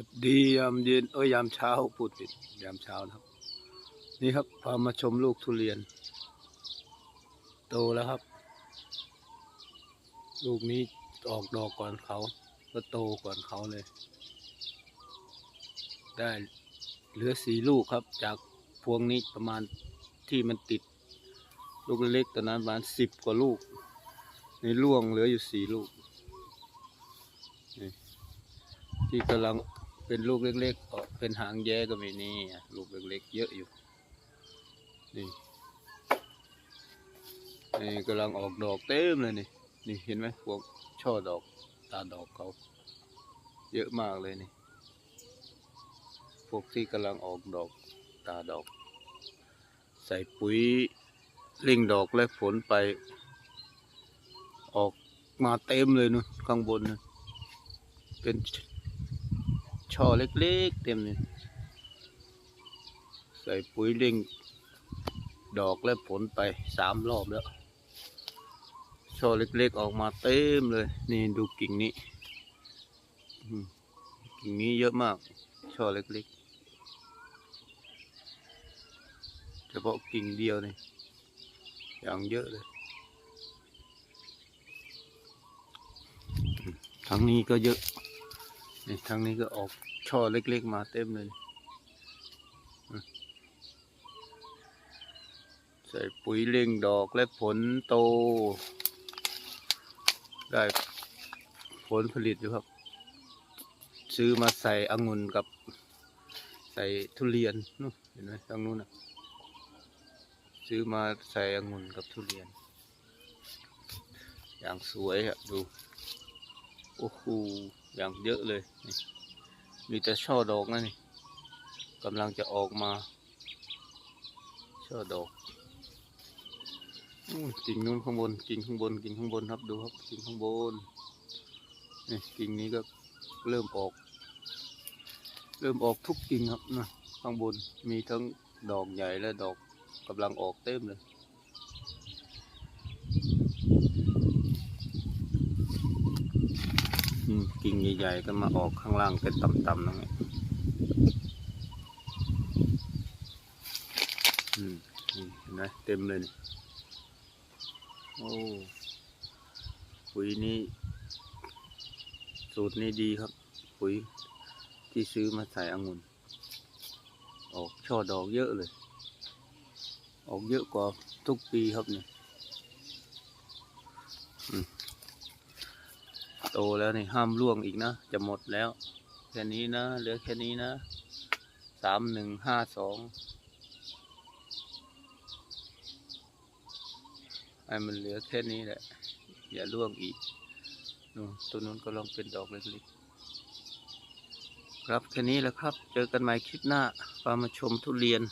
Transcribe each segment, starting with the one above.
วัสดียามเย็นเอ้ยยามเช้าพูดผิดยามเช้านะครับ นี่ครับพามาชมลูกทุเรียน โตแล้วครับ ลูกนี้ออกดอกก่อนเขาก็โตก่อนเขาเลย ได้เหลือสี่ลูกครับ จากพวงนี้ประมาณที่มันติด ลูกเล็กตอนนั้นประมาณสิบกว่าลูก ในร่วงเหลืออยู่สี่ลูกนี่ที่กำลัง เป็นลูกเล็กๆออกเป็นหางแย้ก็มีนี่ลูกเล็กๆเยอะอยู่ นี่นี่กำลังออกดอกเต็มเลยนี่ นี่เห็นไหมพวกช่อดอกตาดอกเขา เยอะมากเลยนี่ พวกที่กำลังออกดอกตาดอก ใส่ปุ๋ยเร่งดอกและผลไป ออกมาเต็มเลยนู่นข้างบนนู่นเป็น ช่อเล็กๆ เต็มเลยใส่ปุ๋ยเร่งดอกและผลไปสามรอบแล้ว ช่อเล็กๆ ออกมาเต็มเลย นี่ดูกิ่งนี้กิ่งนี้เยอะมาก ช่อเล็กๆ เฉพาะกิ่งเดียวนี่อย่างเยอะเลยทางนี้ก็เยอะ นี่ทางนี้ก็ออกช่อเล็กๆมาเต็มเลย ใส่ปุ๋ยเร่งดอกและผลโต ได้ผลผลิตอยู่ครับ ซื้อมาใส่องุ่นกับใส่ทุเรียนนู่นเห็นไหมทางนู้นนะซื้อมาใส่องุ่นกับทุเรียน อย่างสวยอะดู โอ้โห อย่างเยอะเลยมีแต่ช่อดอกนะนี่กำลังจะออกมาช่อดอกกิ่งนู้นข้างบนกิ่งข้างบนกิ่งข้างบนครับดูครับกิ่งข้างบนนี่กิ่งนี้ก็เริ่มออก เริ่มออกทุกกิ่งครับนะข้างบนมีทั้งดอกใหญ่และดอกกำลังออกเต็มเลย อืมกิ่ง ใหญ่ๆก็มาออกข้างล่างเป็นต่ำๆนั่นไงอืมนี่เห็นไหมเต็มเลยโอ้ปุ๋ยนี้ สูตรนี้ดีครับ ปุ๋ยที่ซื้อมาใส่องุ่น ออกช่อดอกเยอะเลย ออกเยอะกว่าทุกปีครับเนี่ย โตแล้วนี่ห้ามล่วงอีกนะ จะหมดแล้ว แค่นี้นะ เหลือแค่นี้นะสามหนึ่งห้าสองให้มันเหลือแค่นี้แหละ อย่าล่วงอีกนู่นตัวนู้นก็ลองเป็นดอกเล็กๆ ครับแค่นี้แหละครับ เจอกันใหม่คลิปหน้าพามาชมทุเรียน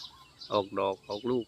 ออกดอกออกลูก